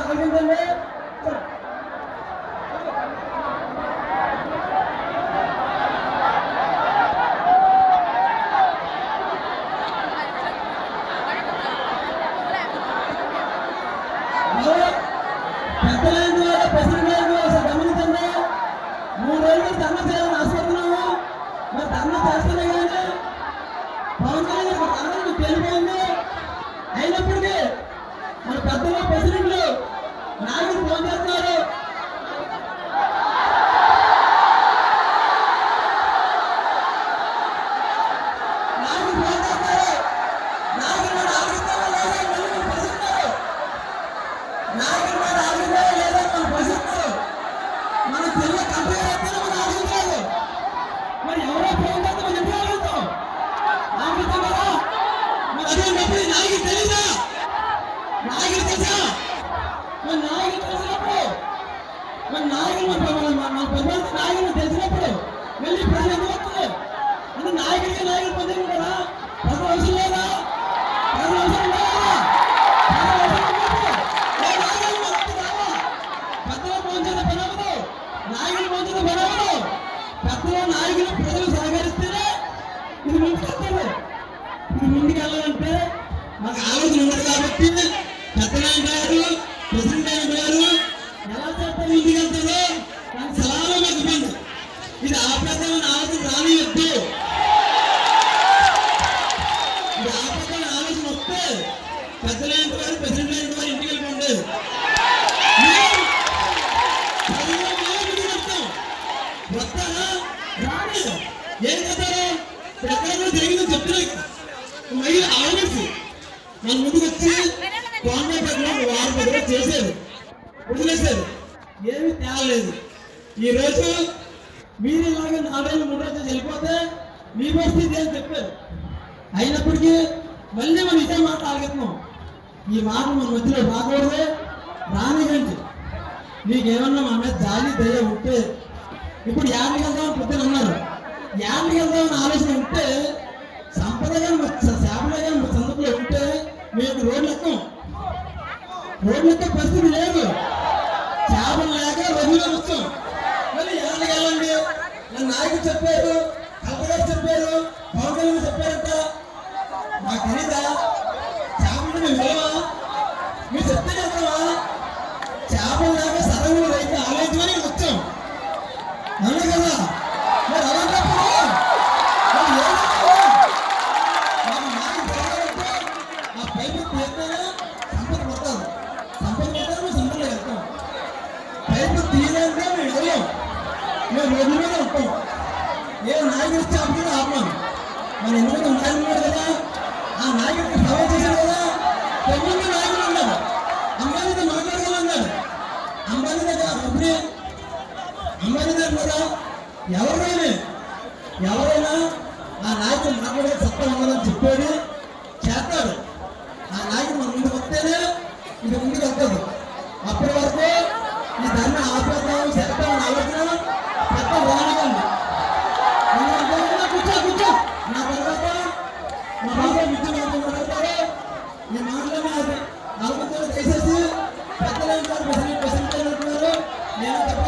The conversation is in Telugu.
ఆలోచించండి పెద్దలైన వాళ్ళు ప్రెసిడెంట్ గారు మూడు రోజులు చేయాలని పవన్ కళ్యాణ్ గారు తెలిపోయింది అయినప్పటికీ మన పెద్దలు ప్రెసిడెంట్లు నాయకులు ఫోన్ చేస్తున్నారు. నాయకులు ఫోన్ చేస్తున్నారు నాయకులు మరి ఆలోచిస్తారో లేదో మళ్ళీ మీరు ప్రశ్నిస్తారు. నాయకులు మరి ఆలోచిస్తారో లేదో మనం ప్రశ్నిస్తారు. మన పిల్లల కంపెనీ వస్తేనే మనం ఆలోచించాలి మరి ఎవరో ఫోన్ చేస్తే మనం ఎందుకు ఆలోచిస్తాం ఆలోచిస్తాం కదా మరి అదే ఉన్నప్పుడు ఈ నాయకుడు తెలీదా నాయకుడు తెలుసా మరి నాయకుడు తెలిసినప్పుడు మరి నాయకుడు మన మన మన- మన పెద్దవాళ్ళకి నాయకుడు తెలిసినప్పుడు వెళ్ళి ప్రజలు ఎందుకు వస్తుంది అంటే నాయకుడికి నాయకుడు పొందింది కదా ఇది ఆలోచన వస్తే పెద్దనాయన వారు ప్రెసిడెంట్ అయిన వారు ఇంటికి వెళ్ళిపోండి. ఏం చేస్తారు ఇప్పుడు ఎక్కడ కూడా జరిగిందని చెప్తున్నాయి మళ్ళీ ఆలోచించి మన ముందుకు వచ్చి కాంగ్రెస్ వారం పది రోజులు చేశారు వదిలేశారు ఏమీ తేలేదు ఈ రోజు మీరు ఇలాగే నాలుగు మూడు రోజులు వెళ్ళిపోతే మీ పరిస్థితి అని చెప్పారు? అయినప్పటికీ మళ్ళీ మనం ఇదే మాట ఆలోచిస్తున్నాం. ఈ మాట మన మధ్యలో రాకూడదు రానిదండి మీకేమన్నా మా మీద జాలి దయ ఉంటే ఇప్పుడు యాడికి వెళ్దాం పొద్దున అన్నారు. యాడికి వెళ్దామని ఆలోచన ఉంటే సంపద కానీ చేపలు కానీ సందర్భంలో ఉంటే మేము రోడ్లు ఎక్కం. రోడ్లు ఎక్కే పరిస్థితి లేదు. చేపలు లేక రొయ్యలు వస్తాం మరి ఎవరికి వెళ్ళండి? నా నాయకుడు చెప్పారు ఆ పైపు తీస్తేనే సంపద పడతారు సంపద పడతారు మేము సంపద వెళ్తాం పైపు తీయలేదే మేము వెళ్ళాం మేము రోడ్ల మీద ఉంటాం. ఏ నాయకుడు చేప మీద ఆపమాం మన ఎందుకంటే నాయకుడు ఉన్నాడు కదా ఆ నాయకుడికి సభ చేశాడు కదా తొమ్మిది నాయకులు మాట్లాడగలన్నాడు అంబానీ దగ్గర అప్పుడే అంబానీ దగ్గర కూడా ఎవరైనా ఎవరైనా ఆ నాయకుడు మాట్లాడే సత్తా ఉన్నదని చెప్పాడు. నేను తప్ప